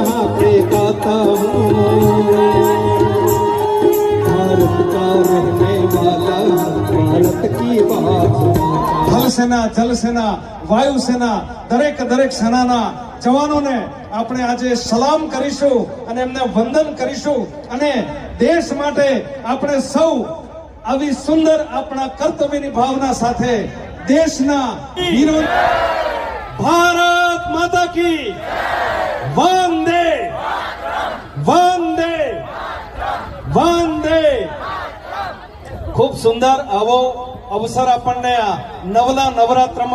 गीत वहाँ पे गाता हूँ भारत का रहने वाला भारत की बात सुनाता થલ સેના જલ સેના વાયુ સેના દરેક દરેક સેનાના જવાનોને આપણે આજે સલામ કરીશું અને એમને વંદન કરીશું અને દેશ માટે આપણે સૌ આવી સુંદર આપણા કર્તવ્યની ભાવના સાથે દેશના વીરો ભારત માતા કી ખૂબ સુંદર આવો અવસર આપણને આ નવલા નવરાત્રમાં